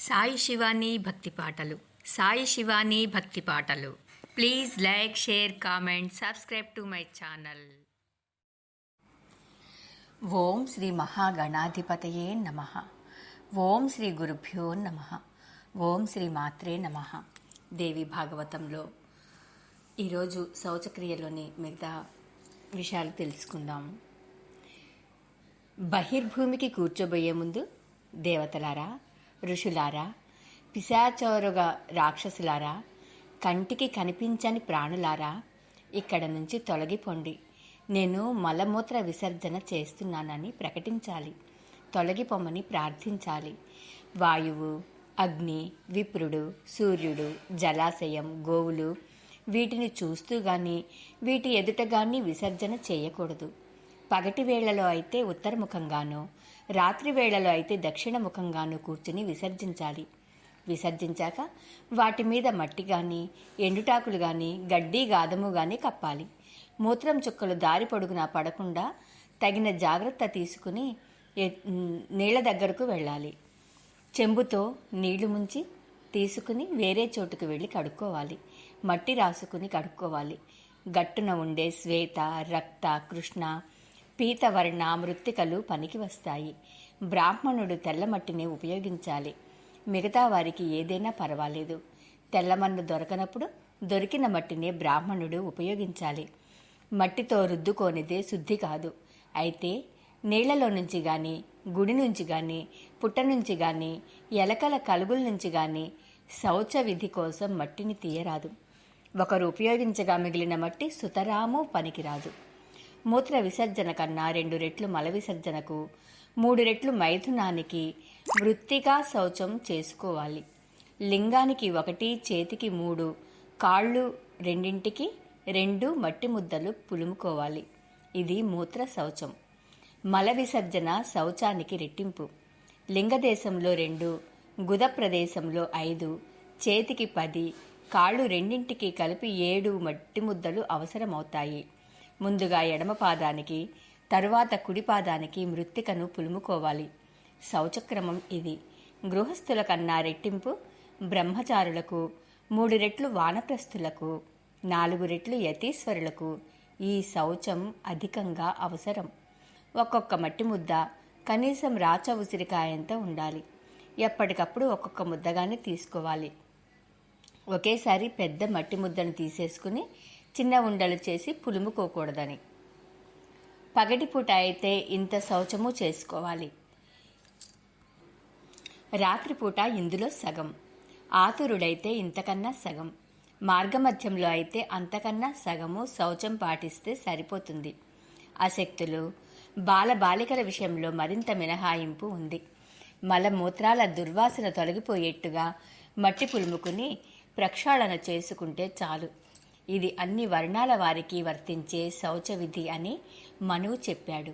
సాయి శివాని భక్తి పాటలు. సాయి శివాని భక్తి పాటలు. Please like share comment subscribe to my channel. ఓం శ్రీ మహాగణాధిపతయే నమ. ఓం శ్రీ గురుభ్యో నమ. ఓం శ్రీ మాత్రే నమ. దేవి భాగవతంలో ఈరోజు శౌచక్రియలోని మిగతా విషయాలు తెలుసుకుందాం. బహిర్భూమికి కూర్చోబోయే ముందు దేవతలారా ఋషులారా పిశాచోరుగా రాక్షసులారా కంటికి కనిపించని ప్రాణులారా ఇక్కడ నుంచి తొలగిపోండి. నేను మలమూత్ర విసర్జన చేస్తున్నానని ప్రకటించాలి. తొలగిపోమని ప్రార్థించాలి. వాయువు అగ్ని విప్రుడు సూర్యుడు జలాశయం గోవులు వీటిని చూస్తూ గాని వీటి ఎదుట గాని విసర్జన చేయకూడదు. పగటి వేళలో అయితే ఉత్తరముఖంగానో రాత్రి వేళలో అయితే దక్షిణముఖంగానో కూర్చుని విసర్జించాలి. విసర్జించాక వాటి మీద మట్టి కానీ ఎండుటాకులు కానీ గడ్డి గాదము కానీ కప్పాలి. మూత్రం చుక్కలు దారి పొడుగునా పడకుండా తగిన జాగ్రత్త తీసుకుని నీళ్ళ దగ్గరకు వెళ్ళాలి. చెంబుతో నీళ్ళు ముంచి తీసుకుని వేరే చోటుకు వెళ్ళి కడుక్కోవాలి. మట్టి రాసుకుని కడుక్కోవాలి. గట్టున ఉండే శ్వేత రక్త కృష్ణ పీతవర్ణ మృత్తికలు పనికి వస్తాయి బ్రాహ్మణుడు తెల్లమట్టిని ఉపయోగించాలి. మిగతా వారికి ఏదైనా పర్వాలేదు. తెల్లమన్ను దొరకనప్పుడు దొరికిన మట్టిని బ్రాహ్మణుడు ఉపయోగించాలి. మట్టితో రుద్దుకోనిదే శుద్ధి కాదు. అయితే నీళ్ళలో నుంచి కానీ గుడి నుంచి కానీ పుట్ట నుంచి కానీ ఎలకల కలుగుల నుంచి కానీ శౌచ విధి కోసం మట్టిని తీయరాదు. ఒకరు ఉపయోగించగా మిగిలిన మట్టి సుతరాము పనికిరాదు. మూత్ర విసర్జన కన్నా రెండు రెట్లు మల విసర్జనకు మూడు రెట్లు మైథునానికి వృత్తిగా శౌచం చేసుకోవాలి. లింగానికి ఒకటి చేతికి మూడు కాళ్ళు రెండింటికి రెండు మట్టి ముద్దలు పులుముకోవాలి. ఇది మూత్ర శౌచం. మల విసర్జన శౌచానికి రెట్టింపు. లింగదేశంలో రెండు గుద ప్రదేశంలో ఐదు చేతికి పది కాళ్ళు రెండింటికి కలిపి ఏడు మట్టి ముద్దలు అవసరమవుతాయి. ముందుగా ఎడమ పాదానికి తరువాత కుడి పాదానికి మృత్తికను పులుముకోవాలి. శౌచక్రమం ఇది. గృహస్థుల కన్నా రెట్టింపు బ్రహ్మచారులకు మూడు రెట్లు వానప్రస్థులకు నాలుగు రెట్లు యతీశ్వరులకు ఈ శౌచం అధికంగా అవసరం. ఒక్కొక్క మట్టి ముద్ద కనీసం రాచ ఉసిరికాయంత ఉండాలి. ఎప్పటికప్పుడు ఒక్కొక్క ముద్దగానే తీసుకోవాలి. ఒకేసారి పెద్ద మట్టి ముద్దను తీసేసుకుని చిన్న ఉండలు చేసి పులుముకోకూడదని. పగటిపూట అయితే ఇంత శౌచము చేసుకోవాలి. రాత్రిపూట ఇందులో సగం. ఆతురుడైతే ఇంతకన్నా సగం. మార్గమధ్యంలో అయితే అంతకన్నా సగము శౌచం పాటిస్తే సరిపోతుంది. అశక్తులు బాలబాలికల విషయంలో మరింత మినహాయింపు ఉంది. మలమూత్రాల దుర్వాసన తొలగిపోయేట్టుగా మట్టి పులుముకుని ప్రక్షాళన చేసుకుంటే చాలు. ఇది అన్ని వర్ణాల వారికి వర్తించే శౌచ విధి అని మనువు చెప్పాడు.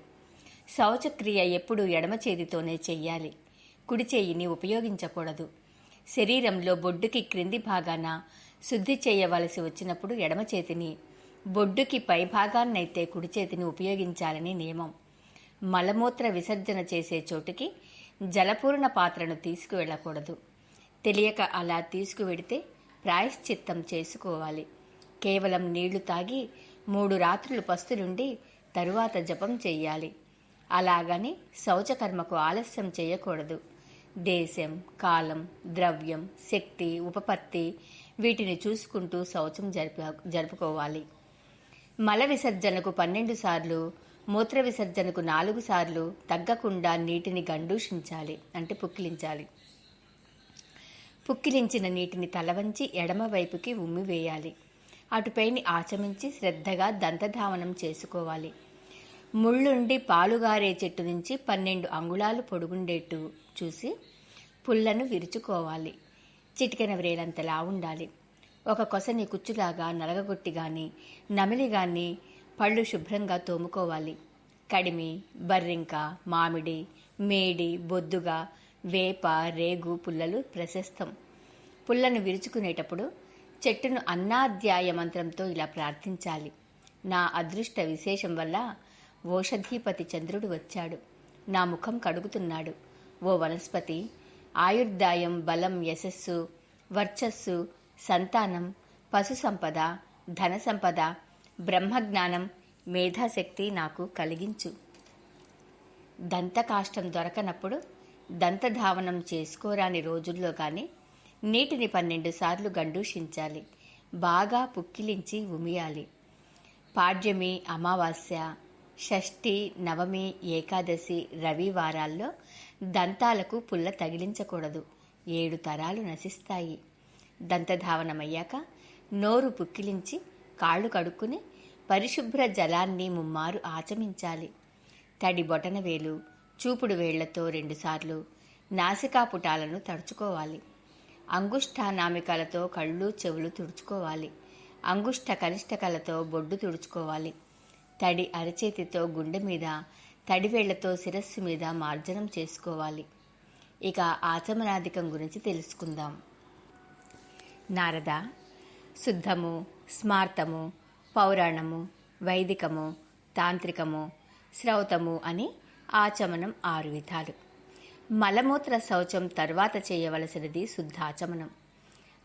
శౌచక్రియ ఎప్పుడు ఎడమ చేతితోనే చెయ్యాలి. కుడి చేయిని ఉపయోగించకూడదు. శరీరంలో బొడ్డుకి క్రింది భాగాన శుద్ధి చేయవలసి వచ్చినప్పుడు ఎడమ చేతిని బొడ్డుకి పై భాగాన్నైతే కుడి చేతిని ఉపయోగించాలని నియమం. మలమూత్ర విసర్జన చేసే చోటుకి జలపూర్ణ పాత్రను తీసుకువెళ్ళకూడదు. తెలియక అలా తీసుకువెడితే ప్రాయశ్చిత్తం చేసుకోవాలి. కేవలం నీళ్ళు తాగి మూడు రాత్రులు పస్తులుండి తరువాత జపం చెయ్యాలి. అలాగని శౌచకర్మకు ఆలస్యం చేయకూడదు దేశం కాలం ద్రవ్యం శక్తి ఉపపత్తి వీటిని చూసుకుంటూ శౌచం జరిప జరుపుకోవాలి. మల విసర్జనకు పన్నెండు సార్లు మూత్ర విసర్జనకు నాలుగు సార్లు తగ్గకుండా నీటిని గండూషించాలి అంటే పుక్కిలించాలి. పుక్కిలించిన నీటిని తలవంచి ఎడమవైపుకి ఉమ్మివేయాలి అటుపైని ఆచమించి శ్రద్ధగా దంతధావనం చేసుకోవాలి. ముళ్ళుండి పాలుగారే చెట్టు నుంచి పన్నెండు అంగుళాలు పొడుగుండేట్టు చూసి పుల్లను విరుచుకోవాలి. చిటికెన వ్రేలంతలా ఉండాలి. ఒక కొసని కుచ్చులాగా నలగగొట్టి గాని నమిలి గాని పళ్ళు శుభ్రంగా తోముకోవాలి. కడిమి బర్రింక మామిడి మేడి బొద్దుగా వేప రేగు పుల్లలు ప్రశస్తం. పుల్లను విరుచుకునేటప్పుడు చెట్టును అన్నాధ్యాయ మంత్రంతో ఇలా ప్రార్థించాలి. నా అదృష్ట విశేషం వల్ల ఓషధీపతి చంద్రుడు వచ్చాడు. నా ముఖం కడుగుతున్నాడు. ఓ వనస్పతి ఆయుర్దాయం బలం యశస్సు వర్చస్సు సంతానం పశు సంపద ధన సంపద బ్రహ్మజ్ఞానం మేధాశక్తి నాకు కలిగించు. దంతకాష్టం దొరకనప్పుడు దంతధావనం చేసుకోరాని రోజుల్లో కానీ నీటిని పన్నెండు సార్లు గండూషించాలి. బాగా పుక్కిలించి ఉమియాలి. పాడ్యమి అమావాస్య షష్ఠి నవమి ఏకాదశి రవివారాల్లో దంతాలకు పుల్ల తగిలించకూడదు. ఏడు తరాలు నశిస్తాయి. దంతధావనమయ్యాక నోరు పుక్కిలించి కాళ్ళు కడుక్కుని పరిశుభ్ర జలాన్ని ముమ్మారు ఆచమించాలి. తడి బొటనవేలు చూపుడు వేళ్ళతో రెండుసార్లు నాసికాపుటాలను తడుచుకోవాలి. అంగుష్టానామికలతో కళ్ళు చెవులు తుడుచుకోవాలి. అంగుష్ట కనిష్టకలతో బొడ్డు తుడుచుకోవాలి. తడి అరచేతితో గుండె మీద తడివేళ్ళతో శిరస్సు మీద మార్జనం చేసుకోవాలి. ఇక ఆచమనాధికం గురించి తెలుసుకుందాం. నారద శుద్ధము స్మార్తము పౌరాణము వైదికము తాంత్రికము శ్రౌతము అని ఆచమనం ఆరు విధాలు. మలమూత్ర శౌచం తర్వాత చేయవలసినది శుద్ధాచమనం.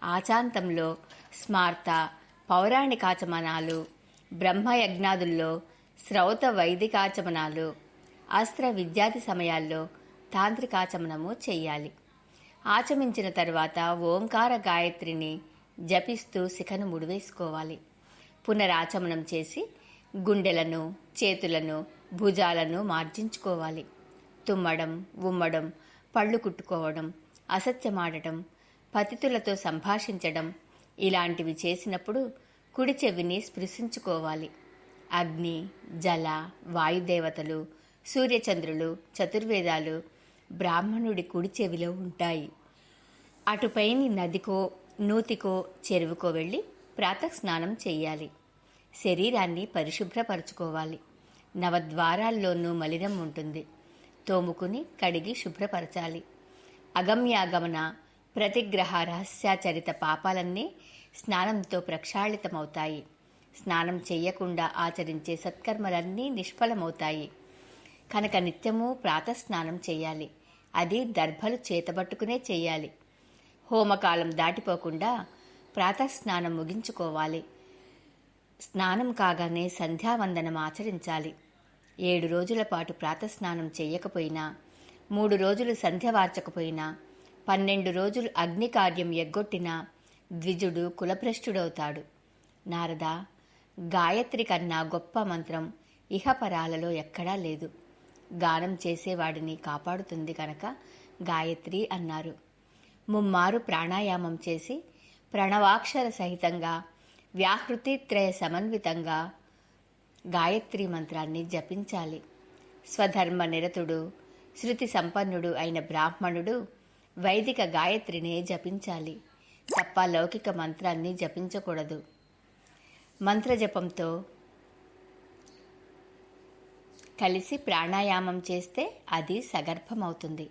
ఆచాంతంలో స్మార్త పౌరాణికాచమనాలు బ్రహ్మయజ్ఞాదుల్లో శ్రౌత వైదికాచమనాలు అస్త్ర విద్యాది సమయాల్లో తాంత్రికాచమనము చేయాలి. ఆచమించిన తర్వాత ఓంకార గాయత్రిని జపిస్తూ శిఖను ముడివేసుకోవాలి. పునరాచమనం చేసి గుండెలను చేతులను భుజాలను మార్జించుకోవాలి. తుమ్మడం ఉమ్మడం పళ్ళు కుట్టుకోవడం అసత్యమాడటం పతితులతో సంభాషించడం ఇలాంటివి చేసినప్పుడు కుడి చెవిని స్పృశించుకోవాలి. అగ్ని జల వాయుదేవతలు సూర్యచంద్రులు చతుర్వేదాలు బ్రాహ్మణుడి కుడి చెవిలో ఉంటాయి. అటుపైని నదికో నూతికో చెరువుకో వెళ్ళి ప్రాతస్నానం చేయాలి శరీరాన్ని పరిశుభ్రపరచుకోవాలి. నవద్వారాల్లోనూ మలినం ఉంటుంది. తోముకుని కడిగి శుభ్రపరచాలి. అగమ్యాగమన ప్రతిగ్రహ రహస్యాచరిత పాపాలన్నీ స్నానంతో ప్రక్షాళితమవుతాయి. స్నానం చేయకుండా ఆచరించే సత్కర్మలన్నీ నిష్ఫలమవుతాయి. కనుక నిత్యము ప్రాతస్నానం చేయాలి అది దర్భలు చేతబట్టుకునే చేయాలి హోమకాలం దాటిపోకుండా ప్రాతస్నానం ముగించుకోవాలి. స్నానం కాగానే సంధ్యావందనం ఆచరించాలి. ఏడు రోజుల పాటు ప్రాతస్నానం చేయకపోయినా మూడు రోజులు సంధ్య వార్చకపోయినా పన్నెండు రోజులు అగ్ని కార్యం ఎగ్గొట్టినా ద్విజుడు కులభ్రష్టుడవుతాడు. నారద గాయత్రి కన్నా గొప్ప మంత్రం ఇహపరాలలో ఎక్కడా లేదు. గానం చేసేవాడిని కాపాడుతుంది కనుక గాయత్రి అన్నారు. ముమ్మారు ప్రాణాయామం చేసి ప్రణవాక్షర సహితంగా వ్యాహృతిత్రయ సమన్వితంగా గాయత్రి మంత్రాన్ని జపించాలి. స్వధర్మ నిరతుడు శృతి సంపన్నుడు అయిన బ్రాహ్మణుడు వైదిక గాయత్రినే జపించాలి. తప్ప లౌకిక మంత్రాన్ని జపించకూడదు. మంత్రజపంతో కలిసి ప్రాణాయామం చేస్తే అది సగర్భమవుతుంది.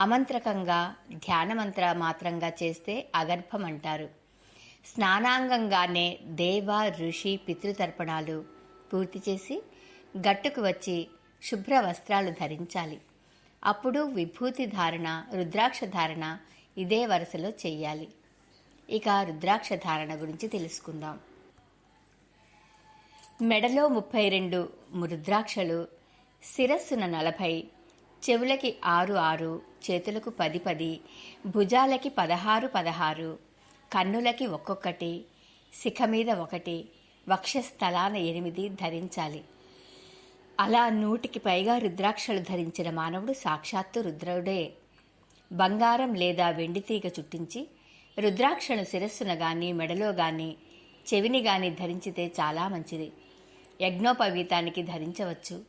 అమంత్రకంగా ధ్యానమంత్ర మాత్రంగా చేస్తే అగర్భం అంటారు. స్నానాంగంగానే దేవ ఋషి పితృతర్పణాలు పూర్తి చేసి గట్టుకు వచ్చి శుభ్ర వస్త్రాలు ధరించాలి. అప్పుడు విభూతి ధారణ రుద్రాక్ష ధారణ ఇదే వరుసలో చెయ్యాలి. ఇక రుద్రాక్ష ధారణ గురించి తెలుసుకుందాం. మెడలో ముప్పై రెండు రుద్రాక్షలు శిరస్సున నలభై చెవులకి ఆరు ఆరు చేతులకు పది పది భుజాలకి పదహారు పదహారు కన్నులకి ఒక్కొక్కటి శిఖ మీద ఒకటి వక్షస్థలాన ఎనిమిది ధరించాలి. అలా నూటికి పైగా రుద్రాక్షలు ధరించిన మానవుడు సాక్షాత్తు రుద్రుడే. బంగారం లేదా వెండి తీగ చుట్టించి రుద్రాక్షను శిరస్సున గాని మెడలో గాని చెవిని గాని ధరించితే చాలా మంచిది. యజ్ఞోపవీతానికి ధరించవచ్చు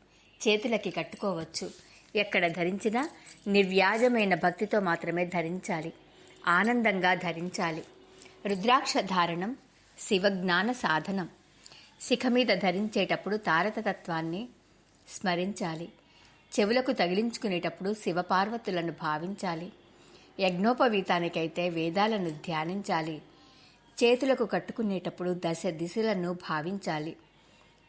చేతులకి కట్టుకోవచ్చు. ఎక్కడ ధరించినా నిర్వ్యాజమైన భక్తితో మాత్రమే ధరించాలి. ఆనందంగా ధరించాలి. రుద్రాక్ష ధారణం శివజ్ఞాన సాధనం. శిఖ మీద ధరించేటప్పుడు తారతతత్వాన్ని స్మరించాలి. చెవులకు తగిలించుకునేటప్పుడు శివపార్వతులను భావించాలి. యజ్ఞోపవీతానికైతే వేదాలను ధ్యానించాలి. చేతులకు కట్టుకునేటప్పుడు దశ దిశలను భావించాలి.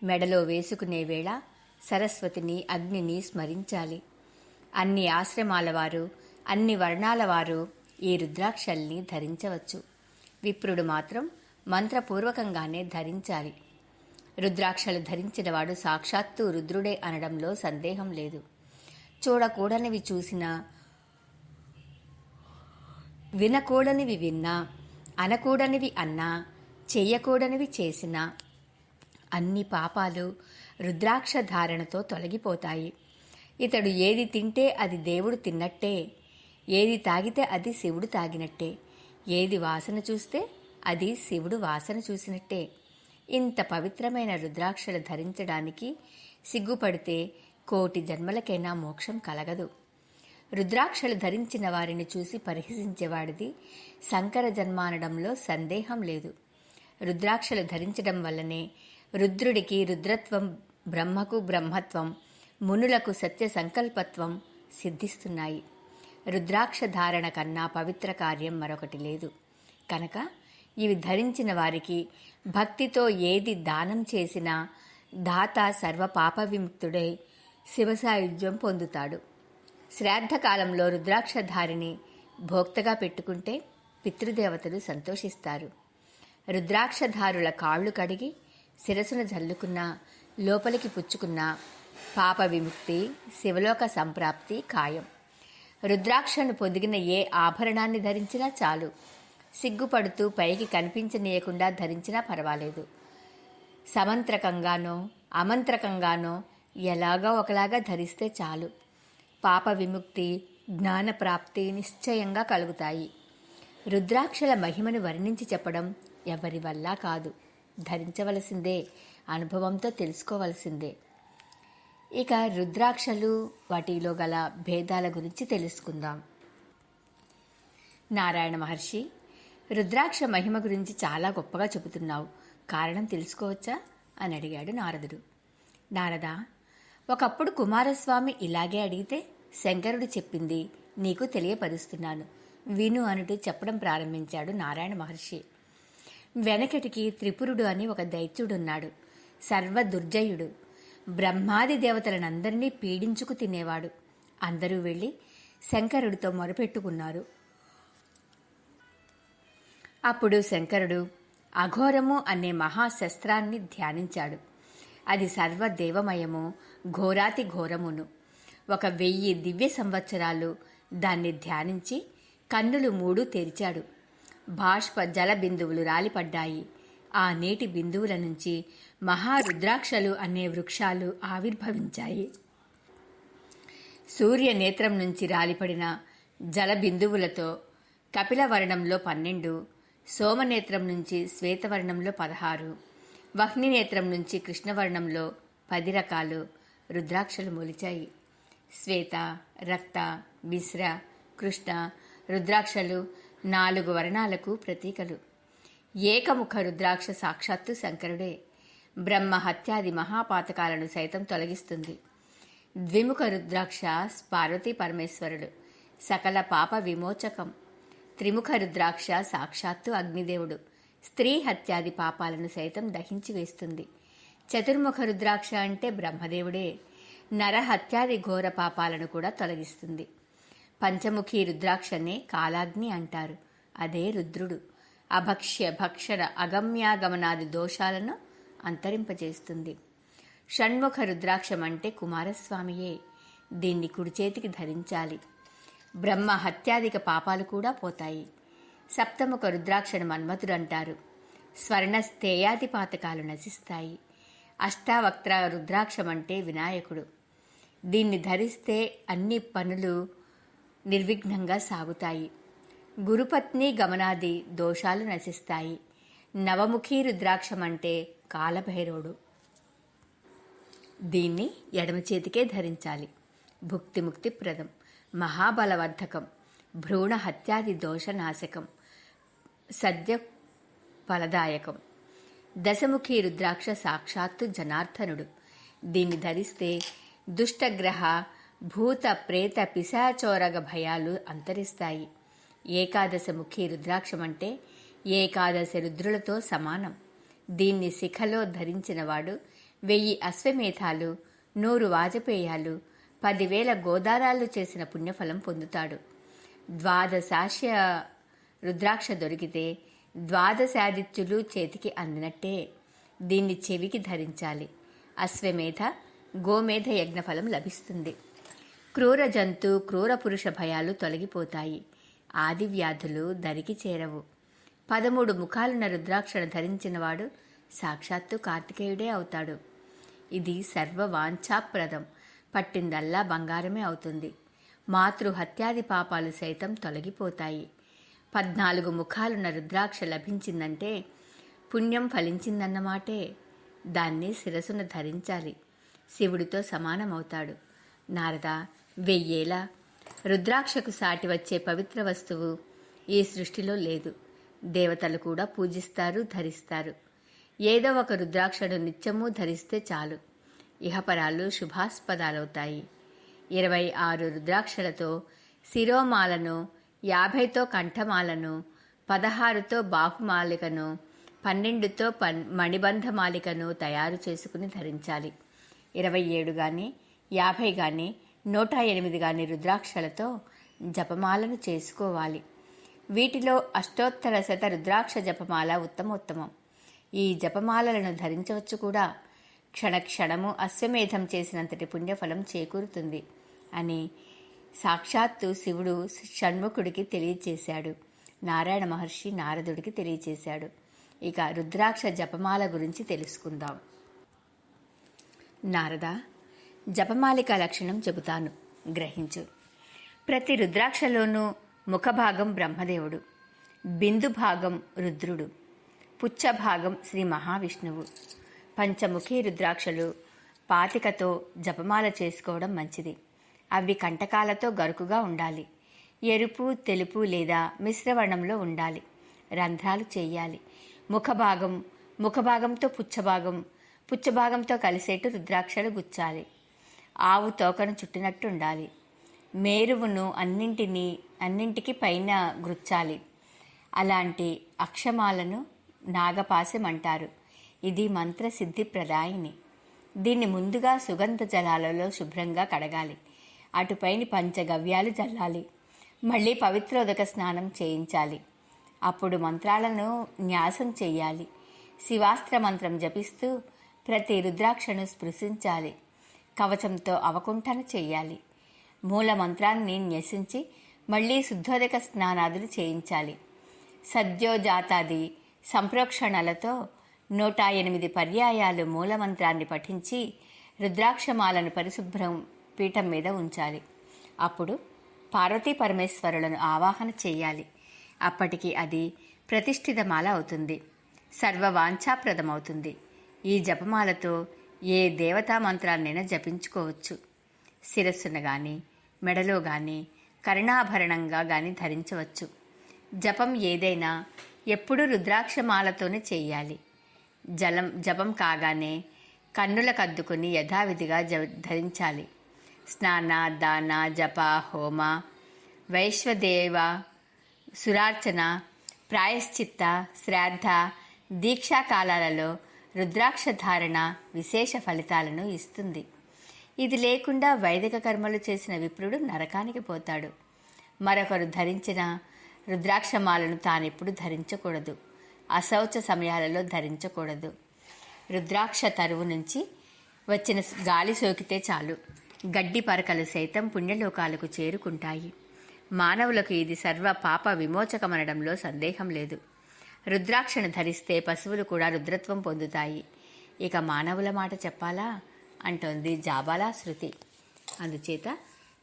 మెడలో వేసుకునే వేళ సరస్వతిని అగ్నిని స్మరించాలి. అన్ని ఆశ్రమాల వారు అన్ని వర్ణాల వారు ఈ రుద్రాక్షల్ని ధరించవచ్చు. విప్రుడు మాత్రం మంత్రపూర్వకంగానే ధరించాలి. రుద్రాక్షలు ధరించినవాడు సాక్షాత్తు రుద్రుడే అనడంలో సందేహం లేదు. చూడకూడనివి చూసినా వినకూడనివి విన్నా అనకూడనివి అన్నా చెయ్యకూడనివి చేసినా అన్ని పాపాలు రుద్రాక్ష ధారణతో తొలగిపోతాయి. ఇతడు ఏది తింటే అది దేవుడు తిన్నట్టే ఏది తాగితే అది శివుడు తాగినట్టే ఏది వాసన చూస్తే అది శివుడు వాసన చూసినట్టే. ఇంత పవిత్రమైన రుద్రాక్షలు ధరించడానికి సిగ్గుపడితే కోటి జన్మలకైనా మోక్షం కలగదు. రుద్రాక్షలు ధరించిన వారిని చూసి పరిహసించేవాడిది శంకర జన్మానడంలో సందేహం లేదు. రుద్రాక్షలు ధరించడం వల్లనే రుద్రుడికి రుద్రత్వం బ్రహ్మకు బ్రహ్మత్వం మునులకు సత్య సంకల్పత్వం సిద్ధిస్తున్నాయి. రుద్రాక్ష ధారణ కన్నా పవిత్ర కార్యం మరొకటి లేదు. కనుక ఇవి ధరించిన వారికి భక్తితో ఏది దానం చేసినా దాత సర్వ పాప విముక్తుడై శివసాయుధ్యం పొందుతాడు. శ్రాద్ధకాలంలో రుద్రాక్షధారిని భోక్తగా పెట్టుకుంటే పితృదేవతలు సంతోషిస్తారు. రుద్రాక్షధారుల కాళ్ళు కడిగి శిరసున జల్లుకున్న లోపలికి పుచ్చుకున్న పాప విముక్తి శివలోక సంప్రాప్తి ఖాయం. రుద్రాక్షను పొదిగిన ఏ ఆభరణాన్ని ధరించినా చాలు. సిగ్గుపడుతూ పైకి కనిపించనీయకుండా ధరించినా పర్వాలేదు. సమంత్రకంగానో అమంత్రకంగానో ఎలాగో ఒకలాగా ధరిస్తే చాలు. పాప విముక్తి జ్ఞాన ప్రాప్తి నిశ్చయంగా కలుగుతాయి. రుద్రాక్షల మహిమను వర్ణించి చెప్పడం ఎవరి వల్ల కాదు. ధరించవలసిందే అనుభవంతో తెలుసుకోవలసిందే. ఇక రుద్రాక్షలు వాటిలో గల భేదాల గురించి తెలుసుకుందాం. నారాయణ మహర్షి రుద్రాక్ష మహిమ గురించి చాలా గొప్పగా చెబుతున్నావు. కారణం తెలుసుకోవచ్చా? అని అడిగాడు నారదుడు. నారద ఒకప్పుడు కుమారస్వామి ఇలాగే అడిగితే శంకరుడు చెప్పింది నీకు తెలియపరుస్తున్నాను. విను అనుటూ చెప్పడం ప్రారంభించాడు నారాయణ మహర్షి. వెనకటికి త్రిపురుడు అని ఒక దైత్యుడున్నాడు. సర్వ దుర్జయుడు బ్రహ్మాది దేవతలనందరినీ పీడించుకు తినేవాడు. అందరూ వెళ్ళి శంకరుడితో మొరపెట్టుకున్నారు. అప్పుడు శంకరుడు అఘోరము అనే మహాశస్త్రాన్ని ధ్యానించాడు. అది సర్వదేవమయము ఘోరాతి ఘోరమును. ఒక వెయ్యి దివ్య సంవత్సరాలు దాన్ని ధ్యానించి కన్నులు మూడు తెరిచాడు. బాష్ప జల బిందువులు రాలిపడ్డాయి. ఆ నీటి బిందువుల నుంచి మహారుద్రాక్షలు అనే వృక్షాలు ఆవిర్భవించాయి. సూర్య నేత్రం నుంచి రాలిపడిన జల బిందువులతో కపిలవర్ణంలో పన్నెండు సోమనేత్రం నుంచి శ్వేతవర్ణంలో పదహారు వహ్నినేత్రం నుంచి కృష్ణవర్ణంలో పది రకాలు రుద్రాక్షలు మొలిచాయి. శ్వేత రక్త మిశ్ర కృష్ణ రుద్రాక్షలు నాలుగు వర్ణాలకు ప్రతీకలు. ఏకముఖ రుద్రాక్ష సాక్షాత్తు శంకరుడే. బ్రహ్మ హత్యాది మహాపాతకాలను సైతం తొలగిస్తుంది. ద్విముఖ రుద్రాక్ష పార్వతీ పరమేశ్వరుడు. సకల పాప విమోచకం. త్రిముఖ రుద్రాక్ష సాక్షాత్తు అగ్నిదేవుడు. స్త్రీ హత్యాది పాపాలను సైతం దహించి వేస్తుంది. చతుర్ముఖ రుద్రాక్ష అంటే బ్రహ్మదేవుడే. నర హత్యాది ఘోర పాపాలను కూడా తొలగిస్తుంది. పంచముఖి రుద్రాక్షనే కాలాగ్ని అంటారు. అదే రుద్రుడు. అభక్ష్య భక్షణ అగమ్యాగమనాది దోషాలను అంతరింపజేస్తుంది. షణ్ముఖ రుద్రాక్షం అంటే కుమారస్వామియే. దీన్ని కుడిచేతికి ధరించాలి. బ్రహ్మ హత్యాధిక పాపాలు కూడా పోతాయి. సప్తముఖ రుద్రాక్షను మన్మథుడు అంటారు. స్వర్ణ స్థేయాది పాతకాలు నశిస్తాయి. అష్టావక్త్ర రుద్రాక్షం అంటే వినాయకుడు. దీన్ని ధరిస్తే అన్ని పనులు నిర్విఘ్నంగా సాగుతాయి. గురుపత్ని గమనాది దోషాలు నశిస్తాయి. నవముఖి రుద్రాక్షం అంటే కాలభైరవుడు. దీన్ని ఎడమ చేతికే ధరించాలి. భుక్తిముక్తి ప్రదం. మహాబలవర్ధకం భ్రూణ హత్యాది దోషనాశకం సద్య ఫలదాయకం దశముఖి రుద్రాక్ష సాక్షాత్తు జనార్దనుడు. దీన్ని ధరిస్తే దుష్టగ్రహ భూత ప్రేత పిశాచోరగ భయాలు అంతరిస్తాయి. ఏకాదశముఖి రుద్రాక్షం అంటే రుద్రులతో సమానం. దీన్ని శిఖలో ధరించినవాడు వెయ్యి అశ్వమేధాలు నూరు వాజపేయాలు పదివేల గోదారాలు చేసిన పుణ్యఫలం పొందుతాడు. ద్వాదశాశ రుద్రాక్ష దొరికితే ద్వాదశాదిత్యులు చేతికి అందినట్టే. దీన్ని చెవికి ధరించాలి. అశ్వమేధ గోమేధ యజ్ఞఫలం లభిస్తుంది. క్రూర జంతు క్రూర పురుష భయాలు తొలగిపోతాయి. ఆది వ్యాధులు దరికి చేరవు. పదమూడు ముఖాలున్న రుద్రాక్షను ధరించినవాడు సాక్షాత్తు కార్తికేయుడే అవుతాడు. ఇది సర్వ వాంఛాప్రదం పట్టిందల్లా బంగారమే అవుతుంది. మాతృ హత్యాది పాపాలు సైతం తొలగిపోతాయి. పద్నాలుగు ముఖాలున్న రుద్రాక్ష లభించిందంటే పుణ్యం ఫలించిందన్నమాటే దాన్ని శిరసున ధరించాలి. శివుడితో సమానమవుతాడు. నారద వెయ్యేలా రుద్రాక్షకు సాటి వచ్చే పవిత్ర వస్తువు ఈ సృష్టిలో లేదు. దేవతలు కూడా పూజిస్తారు ధరిస్తారు. ఏదో ఒక రుద్రాక్షను నిత్యము ధరిస్తే చాలు. ఇహపరాలు శుభాస్పదాలవుతాయి. ఇరవై ఆరు రుద్రాక్షలతో శిరోమాలను యాభైతో కంఠమాలను పదహారుతో బాహుమాలికను పన్నెండుతో పన్ మణిబంధమాలికను తయారు చేసుకుని ధరించాలి. ఇరవై ఏడు కానీ యాభై కానీ నూట ఎనిమిది కానీ రుద్రాక్షలతో జపమాలను చేసుకోవాలి. వీటిలో అష్టోత్తర శత రుద్రాక్ష జపమాల ఉత్తమోత్తమం. ఈ జపమాలలను ధరించవచ్చు కూడా. క్షణక్షణము అశ్వమేధం చేసినంతటి పుణ్యఫలం చేకూరుతుంది అని సాక్షాత్తు శివుడు షణ్ముఖుడికి తెలియచేశాడు. నారాయణ మహర్షి నారదుడికి తెలియచేశాడు. ఇక రుద్రాక్ష జపమాల గురించి తెలుసుకుందాం. నారద జపమాలిక లక్షణం చెబుతాను. గ్రహించు. ప్రతి రుద్రాక్షలోనూ ముఖభాగం బ్రహ్మదేవుడు బిందు భాగం రుద్రుడు పుచ్చ భాగం శ్రీ మహావిష్ణువు. పంచముఖి రుద్రాక్షలు పాతికతో జపమాల చేసుకోవడం మంచిది. అవి కంటకాలతో గరుకుగా ఉండాలి. ఎరుపు తెలుపు లేదా మిశ్రవర్ణంలో ఉండాలి. రంధ్రాలు చేయాలి. ముఖభాగం ముఖభాగంతో పుచ్చభాగం పుచ్చభాగంతో కలిసేట్టు రుద్రాక్షలు గుచ్చాలి. ఆవు తోకను చుట్టినట్టు ఉండాలి. మేరువును అన్నింటినీ అన్నింటికి పైన గుచ్చాలి. అలాంటి అక్షమాలను నాగపాశం అంటారు. ఇది మంత్రసిద్ధి ప్రదాయిని. దీన్ని ముందుగా సుగంధ జలాలలో శుభ్రంగా కడగాలి. అటుపైన పంచగవ్యాలు జల్లాలి. మళ్ళీ పవిత్రోదక స్నానం చేయించాలి. అప్పుడు మంత్రాలను న్యాసం చేయాలి. శివాస్త్ర మంత్రం జపిస్తూ ప్రతి రుద్రాక్షను స్పృశించాలి. కవచంతో అవకుంఠన చెయ్యాలి మూల మంత్రాన్ని న్యసించి మళ్ళీ శుద్ధోదక స్నానాదులు చేయించాలి. సద్యోజాతాది సంప్రోక్షణలతో నూట ఎనిమిది పర్యాయాలు మూలమంత్రాన్ని పఠించి రుద్రాక్షమాలను పరిశుభ్రం పీఠం మీద ఉంచాలి. అప్పుడు పార్వతీ పరమేశ్వరులను ఆవాహన చేయాలి. అప్పటికి అది ప్రతిష్ఠితమాల అవుతుంది. సర్వవాంఛాప్రదమవుతుంది. ఈ జపమాలతో ఏ దేవతా మంత్రాన్నైనా జపించుకోవచ్చు. శిరస్సున కానీ మెడలో కానీ కరుణాభరణంగా కానీ ధరించవచ్చు. జపం ఏదైనా ఎప్పుడూ రుద్రాక్షమాలతోనే చేయాలి. జలం జపం కాగానే కన్నులకద్దుకుని యథావిధిగా జ ధరించాలి. స్నాన దాన జప హోమ వైశ్వదేవ సురార్చన ప్రాయశ్చిత్త శ్రాద్ధ దీక్షాకాలాలలో రుద్రాక్ష ధారణ విశేష ఫలితాలను ఇస్తుంది. ఇది లేకుండా వైదిక కర్మలు చేసిన విప్రుడు నరకానికి పోతాడు. మరొకరు ధరించిన రుద్రాక్షమాలను తానెప్పుడు ధరించకూడదు. అశౌచ సమయాలలో ధరించకూడదు. రుద్రాక్ష తరువు నుంచి వచ్చిన గాలి సోకితే చాలు. గడ్డి పరకలు సైతం పుణ్యలోకాలకు చేరుకుంటాయి. మానవులకు ఇది సర్వ పాప విమోచకమనడంలో సందేహం లేదు. రుద్రాక్షను ధరిస్తే పశువులు కూడా రుద్రత్వం పొందుతాయి. ఇక మానవుల మాట చెప్పాలా? అంటోంది జాబాలా శృతి. అందుచేత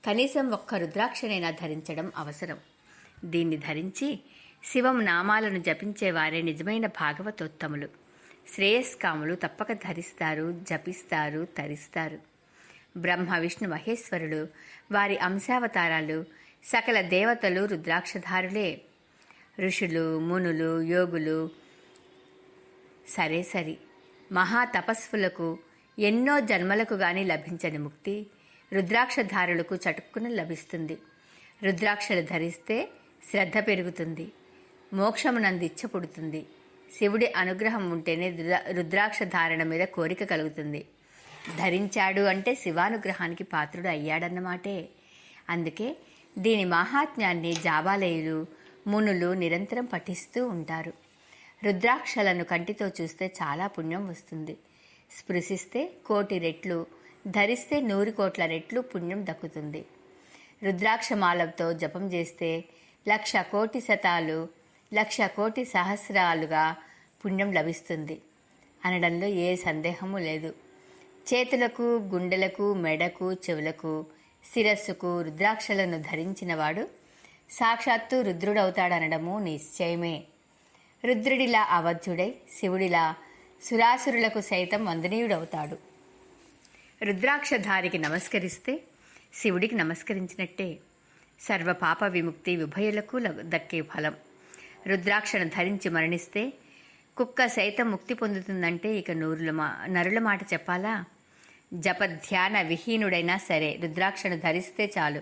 కనీసం ఒక్క రుద్రాక్షనైనా ధరించడం అవసరం. దీన్ని ధరించి శివం నామాలను జపించేవారే నిజమైన భాగవతోత్తములు. శ్రేయస్కాములు తప్పక ధరిస్తారు జపిస్తారు తరిస్తారు. బ్రహ్మ విష్ణు మహేశ్వరులు వారి అంశావతారాలు సకల దేవతలు రుద్రాక్షధారులే. ఋషులు మునులు యోగులు సరే సరి మహాతపస్సులకు ఎన్నో జన్మలకు గాని లభించని ముక్తి రుద్రాక్షధారులకు చటుక్కున లభిస్తుంది. రుద్రాక్షలు ధరిస్తే శ్రద్ధ పెరుగుతుంది. మోక్షమునందిచ్చ పుడుతుంది శివుడి అనుగ్రహం ఉంటేనే రుద్రాక్ష ధారణ మీద కోరిక కలుగుతుంది. ధరించాడు అంటే శివానుగ్రహానికి పాత్రుడు అయ్యాడన్నమాటే. అందుకే దీని మహాత్మ్యాన్ని జాబాలయులు మునులు నిరంతరం పఠిస్తూ ఉంటారు. రుద్రాక్షలను కంటితో చూస్తే చాలా పుణ్యం వస్తుంది. స్పృశిస్తే కోటి రెట్లు ధరిస్తే నూరు కోట్ల రెట్లు పుణ్యం దక్కుతుంది. రుద్రాక్షమాలతో జపం చేస్తే లక్ష కోటి శతాలు లక్ష కోటి సహస్రాలుగా పుణ్యం లభిస్తుంది. అనడంలో ఏ సందేహము లేదు. చేతులకు గుండెలకు మెడకు చెవులకు శిరస్సుకు రుద్రాక్షలను ధరించినవాడు సాక్షాత్తు రుద్రుడవుతాడనడము నిశ్చయమే. రుద్రుడిలా అవధ్యుడై శివుడిలా సురాసురులకు సైతం వందనీయుడవుతాడు. రుద్రాక్షధారికి నమస్కరిస్తే శివుడికి నమస్కరించినట్టే. సర్వ పాప విముక్తి ఉభయులకు ల- దక్కే ఫలం. రుద్రాక్షను ధరించి మరణిస్తే కుక్క సైతం ముక్తి పొందుతుందంటే ఇక నూరుల మా నరుల మాట చెప్పాలా? జపధ్యాన విహీనుడైనా సరే రుద్రాక్షను ధరిస్తే చాలు.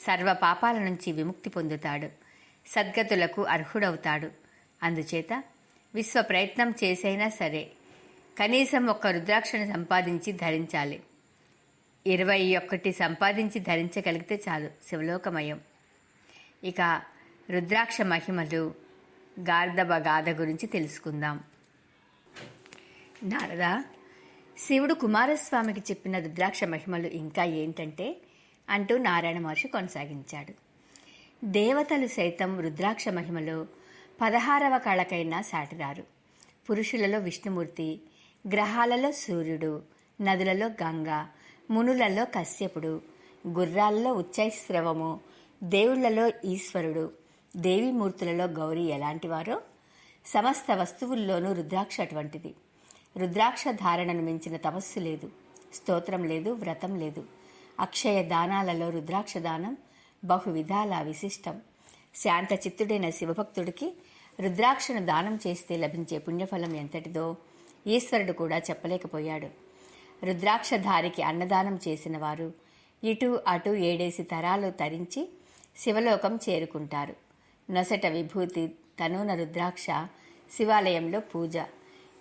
సర్వ పాపాల నుంచి విముక్తి పొందుతాడు. సద్గతులకు అర్హుడవుతాడు. అందుచేత విశ్వ ప్రయత్నం చేసైనా సరే కనీసం ఒక్క రుద్రాక్షను సంపాదించి ధరించాలి. ఇరవై ఒక్కటి సంపాదించి ధరించగలిగితే చాలు శివలోకమయం. ఇక రుద్రాక్ష మహిమలు గార్ధబ గాథ గురించి తెలుసుకుందాం. నారద శివుడు కుమారస్వామికి చెప్పిన రుద్రాక్ష మహిమలు ఇంకా ఏంటంటే అంటూ నారాయణ మహర్షి కొనసాగించాడు. దేవతలు సైతం రుద్రాక్ష మహిమలో పదహారవ కళకైనా సాటిరారు. పురుషులలో విష్ణుమూర్తి గ్రహాలలో సూర్యుడు నదులలో గంగ మునులలో కశ్యపుడు గుర్రాలలో ఉచ్చైశ్రవము దేవుళ్ళలో ఈశ్వరుడు దేవీమూర్తులలో గౌరీ ఎలాంటివారో? సమస్త వస్తువుల్లోనూ రుద్రాక్ష అటువంటిది. రుద్రాక్ష ధారణను మించిన తపస్సు లేదు. స్తోత్రం లేదు వ్రతం లేదు. అక్షయ దానాలలో రుద్రాక్ష దానం బహువిధాల విశిష్టం. శాంత చిత్తుడైన శివభక్తుడికి రుద్రాక్షను దానం చేస్తే లభించే పుణ్యఫలం ఎంతటిదో ఈశ్వరుడు కూడా చెప్పలేకపోయాడు. రుద్రాక్షధారికి అన్నదానం చేసిన వారు ఇటు అటు ఏడేసి తరాలు తరించి శివలోకం చేరుకుంటారు. నొసట విభూతి తనూన రుద్రాక్ష శివాలయంలో పూజ.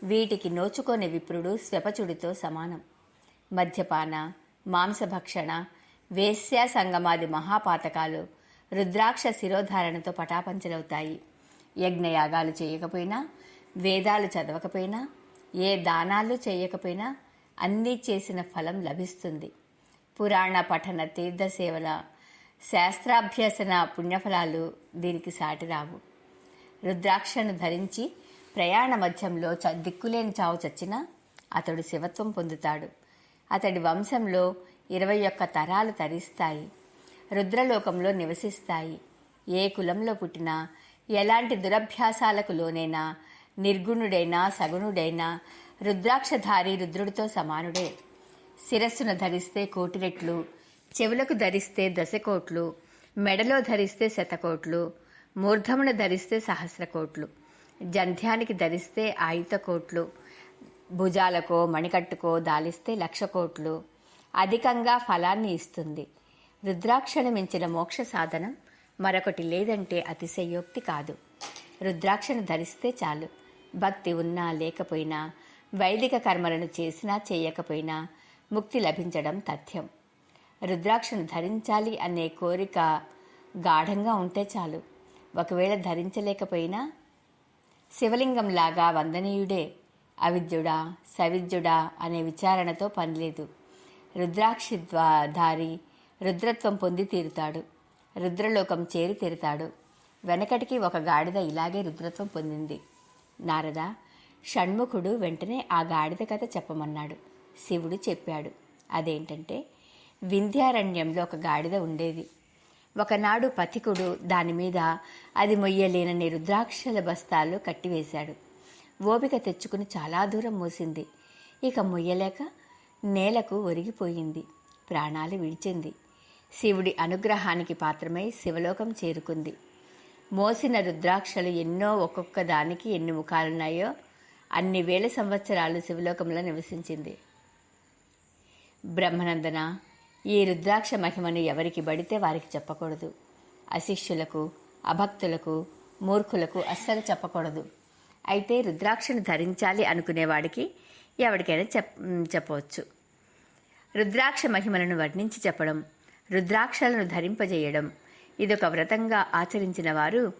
వీటికి నోచుకోని విప్రుడు స్వపచుడితో సమానం. మద్యపాన మాంసభక్షణ వేశ్యా సంగమాది మహాపాతకాలు రుద్రాక్ష శిరోధారణతో పటాపంచలవుతాయి. యజ్ఞయాగాలు చేయకపోయినా వేదాలు చదవకపోయినా ఏ దానాలు చేయకపోయినా అన్నీ చేసిన ఫలం లభిస్తుంది. పురాణ పఠన తీర్థసేవల శాస్త్రాభ్యసన పుణ్యఫలాలు దీనికి సాటిరావు రుద్రాక్షను ధరించి ప్రయాణ మధ్యంలో చ దిక్కులేని చావు చచ్చినా అతడు శివత్వం పొందుతాడు. అతడి వంశంలో ఇరవై ఒక్క తరాలు తరిస్తాయి. రుద్రలోకంలో నివసిస్తాయి. ఏ కులంలో పుట్టినా ఎలాంటి దురభ్యాసాలకు లోనైనా నిర్గుణుడైనా సగుణుడైనా రుద్రాక్షధారి రుద్రుడితో సమానుడే. శిరస్సును ధరిస్తే కోటి రెట్లు చెవులకు ధరిస్తే దశకోట్లు మెడలో ధరిస్తే శతకోట్లు మూర్ధమున ధరిస్తే సహస్ర కోట్లు జంధ్యానికి ధరిస్తే ఆయుత కోట్లు భుజాలకో మణికట్టుకో దాలిస్తే లక్ష కోట్లు అధికంగా ఫలాన్ని ఇస్తుంది. రుద్రాక్షను మించిన మోక్ష సాధనం మరొకటి లేదంటే అతిశయోక్తి కాదు. రుద్రాక్షను ధరిస్తే చాలు. భక్తి ఉన్నా లేకపోయినా వైదిక కర్మలను చేసినా చేయకపోయినా ముక్తి లభించడం తథ్యం. రుద్రాక్షను ధరించాలి అనే కోరిక గాఢంగా ఉంటే చాలు. ఒకవేళ ధరించలేకపోయినా శివలింగంలాగా వందనీయుడే అవిద్యుడా సవిద్యుడా అనే విచారణతో పనిలేదు. రుద్రాక్షి ధారి రుద్రత్వం పొంది తీరుతాడు. రుద్రలోకం చేరి తీరుతాడు. వెనకటికి ఒక గాడిద ఇలాగే రుద్రత్వం పొందింది. నారద షణ్ముఖుడు వెంటనే ఆ గాడిద కథ చెప్పమన్నాడు. శివుడు చెప్పాడు. అదేంటంటే వింధ్యారణ్యంలో ఒక గాడిద ఉండేది. ఒకనాడు పథికుడు దాని మీద అది మొయ్యలేనని రుద్రాక్షల బస్తాలు కట్టివేశాడు. ఓపిక తెచ్చుకుని చాలా దూరం మోసింది. ఇక మొయ్యలేక నేలకు ఒరిగిపోయింది. ప్రాణాలు విడిచింది. శివుడి అనుగ్రహానికి పాత్రమై శివలోకం చేరుకుంది. మోసిన రుద్రాక్షలు ఎన్నో ఒక్కొక్క దానికి ఎన్ని ముఖాలున్నాయో అన్ని వేల సంవత్సరాలు శివలోకంలో నివసించింది. బ్రహ్మనందన? ఈ రుద్రాక్ష మహిమను ఎవరికి బడితే వారికి చెప్పకూడదు. అశిష్యులకు అభక్తులకు మూర్ఖులకు అస్సలు చెప్పకూడదు. అయితే రుద్రాక్షను ధరించాలి అనుకునేవాడికి ఎవరికైనా చెప్ చెప్పవచ్చు. రుద్రాక్ష మహిమలను వర్ణించి చెప్పడం రుద్రాక్షలను ధరింపజేయడం ఇదొక వ్రతంగా ఆచరించిన వారు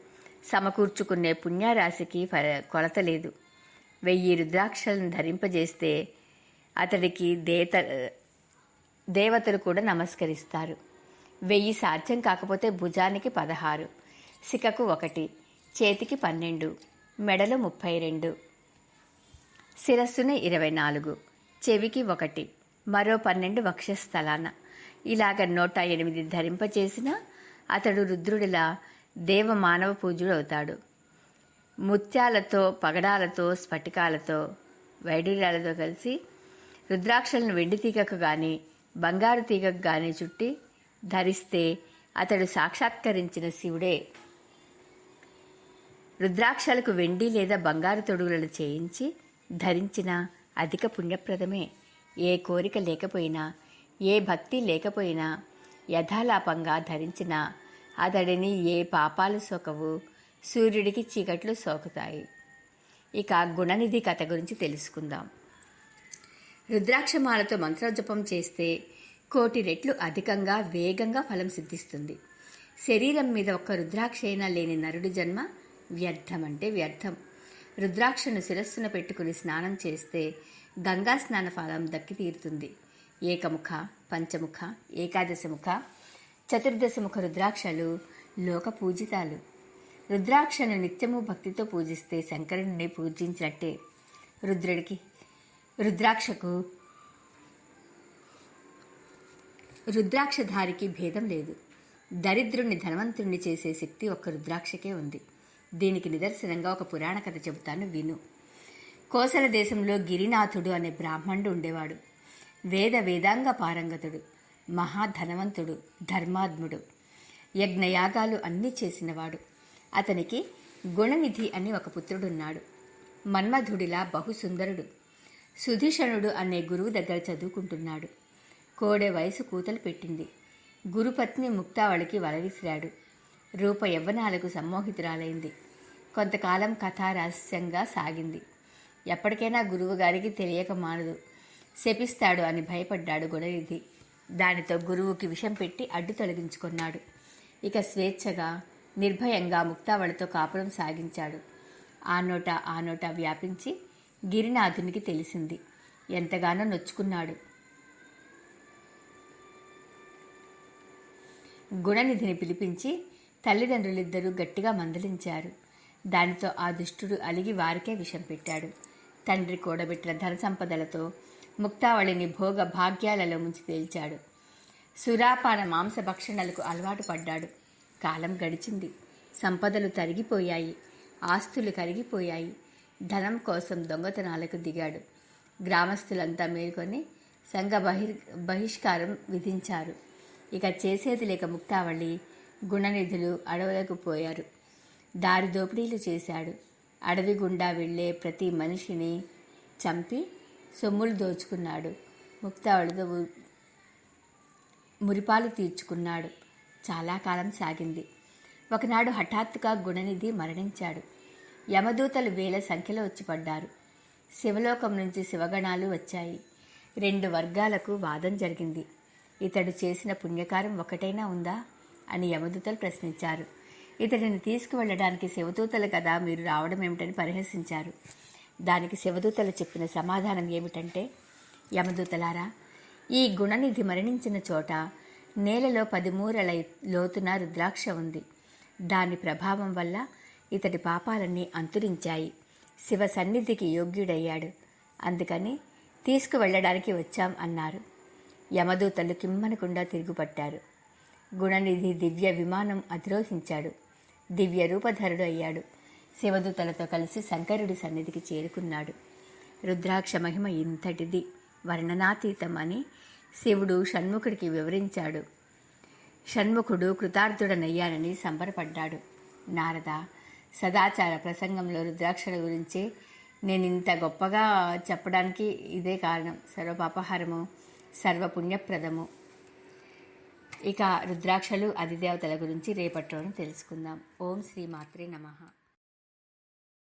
సమకూర్చుకునే పుణ్యరాశికి ఫ- కొలత లేదు. వెయ్యి రుద్రాక్షలను ధరింపజేస్తే అతడికి దేత దేవతలు కూడా నమస్కరిస్తారు. వెయ్యి సాధ్యం కాకపోతే భుజానికి పదహారు సికకు ఒకటి చేతికి పన్నెండు మెడలు ముప్పై రెండు. శిరస్సున ఇరవై నాలుగు చెవికి ఒకటి మరో పన్నెండు వక్షస్థలాన. ఇలాగ నూట ఎనిమిది ధరింపచేసిన అతడు రుద్రుడిలా దేవ మానవ పూజుడు అవుతాడు ముత్యాలతో పగడాలతో స్ఫటికాలతో వైడూర్యాలతో కలిసి రుద్రాక్షలను వెండి తీగకు బంగారు తీగకు చుట్టి ధరిస్తే అతడు సాక్షాత్కరించిన శివుడే. రుద్రాక్షలకు వెండి లేదా బంగారు తొడుగులను చేయించి ధరించిన అధిక పుణ్యప్రదమే. ఏ కోరిక లేకపోయినా ఏ భక్తి లేకపోయినా యథాలాపంగా ధరించిన అతడిని ఏ పాపాలు సోకవు సూర్యుడికి చీకట్లు సోకుతాయి. ఇక గుణనిధి కథ గురించి తెలుసుకుందాం. రుద్రాక్షమాలతో మంత్రజపం చేస్తే కోటి రెట్లు అధికంగా వేగంగా ఫలం సిద్ధిస్తుంది. శరీరం మీద ఒక్క రుద్రాక్ష అయినా లేని నరుడి జన్మ వ్యర్థం అంటే వ్యర్థం. రుద్రాక్షను శిరస్సున పెట్టుకుని స్నానం చేస్తే గంగా స్నాన ఫలం దక్కి తీరుతుంది. ఏకముఖ పంచముఖ ఏకాదశముఖ చతుర్దశముఖ రుద్రాక్షలు లోక పూజితాలు. రుద్రాక్షను నిత్యము భక్తితో పూజిస్తే శంకరుడిని పూజించినట్టే. రుద్రుడికి రుద్రాక్షకు రుద్రాక్షధారికి భేదం లేదు. దరిద్రుణ్ణి ధనవంతుణ్ణి చేసే శక్తి ఒక్క రుద్రాక్షకే ఉంది. దీనికి నిదర్శనంగా ఒక పురాణ కథ చెబుతాను విను. కోసల దేశంలో గిరినాథుడు అనే బ్రాహ్మణుడు ఉండేవాడు. వేద వేదాంగ పారంగతుడు మహాధనవంతుడు ధర్మాత్ముడు యజ్ఞయాగాలు అన్నీ చేసినవాడు. అతనికి గుణనిధి అని ఒక పుత్రుడున్నాడు. మన్మధుడిలా బహుసుందరుడు. సుధీషణుడు అనే గురువు దగ్గర చదువుకుంటున్నాడు. కోడే వయసు కూతలు పెట్టింది. గురుపత్ని ముక్తావళికి వలవిసిరాడు రూప యవ్వనాలకు సమ్మోహితురాలైంది. కొంతకాలం కథారహస్యంగా సాగింది. ఎప్పటికైనా గురువుగారికి తెలియక మానదు. శపిస్తాడు అని భయపడ్డాడు గుణనిధి. దానితో గురువుకి విషం పెట్టి అడ్డు తొలగించుకున్నాడు. ఇక స్వేచ్ఛగా నిర్భయంగా ముక్తావళితో కాపురం సాగించాడు. ఆ నోట ఆ నోట వ్యాపించి గిరినాథునికి తెలిసింది. ఎంతగానో నొచ్చుకున్నాడు. గుణనిధిని పిలిపించి తల్లిదండ్రులిద్దరూ గట్టిగా మందలించారు. దానితో ఆ దుష్టుడు అలిగి వారికే విషం పెట్టాడు. తండ్రి కూడబెట్టిన ధన సంపదలతో ముక్తావళిని భోగ భాగ్యాలలో ముంచి తేల్చాడు. సురాపాన మాంసభక్షణలకు అలవాటు పడ్డాడు. కాలం గడిచింది. సంపదలు తరిగిపోయాయి. ఆస్తులు కరిగిపోయాయి. ధనం కోసం దొంగతనాలకు దిగాడు. గ్రామస్తులంతా మేల్కొని సంఘ బహిర్ బహిష్కారం విధించారు. ఇక చేసేది లేక ముక్తావళి గుణనిధులు అడవులకు పోయారు. దారి దోపిడీలు చేశాడు. అడవి గుండా వెళ్ళే ప్రతి మనిషిని చంపి సొమ్ములు దోచుకున్నాడు. ముక్తావళితో మురిపాలు తీర్చుకున్నాడు. చాలా కాలం సాగింది. ఒకనాడు హఠాత్తుగా గుణనిధి మరణించాడు. యమదూతలు వేల సంఖ్యలో వచ్చిపడ్డారు. శివలోకం నుంచి శివగణాలు వచ్చాయి. రెండు వర్గాలకు వాదం జరిగింది. ఇతడు చేసిన పుణ్యకారం ఒకటైనా ఉందా? అని యమదూతలు ప్రశ్నించారు. ఇతడిని తీసుకువెళ్ళడానికి శివదూతలు కదా మీరు రావడం ఏమిటని పరిహసించారు. దానికి శివదూతలు చెప్పిన సమాధానం ఏమిటంటే యమదూతలారా ఈ గుణనిధి మరణించిన చోట నేలలో పదిమూరల లోతున రుద్రాక్ష ఉంది. దాని ప్రభావం వల్ల ఇతడి పాపాలన్నీ అంతరించాయి. శివ సన్నిధికి యోగ్యుడయ్యాడు. అందుకని తీసుకువెళ్ళడానికి వచ్చాం అన్నారు. యమదూతలు కిమ్మనకుండా తిరుగుపట్టారు. గుణనిధి దివ్య విమానం అధిరోహించాడు. దివ్య రూపధరుడు అయ్యాడు. శివదూతలతో కలిసి శంకరుడి సన్నిధికి చేరుకున్నాడు. రుద్రాక్ష మహిమ ఇంతటిది. వర్ణనాతీతం అని శివుడు షణ్ముఖుడికి వివరించాడు. షణ్ముఖుడు కృతార్థుడనయ్యానని సంబరపడ్డాడు. నారద సదాచార ప్రసంగంలో రుద్రాక్షల గురించి నేను ఇంత గొప్పగా చెప్పడానికి ఇదే కారణం. సర్వపాపహారము సర్వపుణ్యప్రదము. ఇక రుద్రాక్షలు అధిదేవతల గురించి రేపట్లోనే తెలుసుకుందాం. ఓం శ్రీ మాత్రే నమః.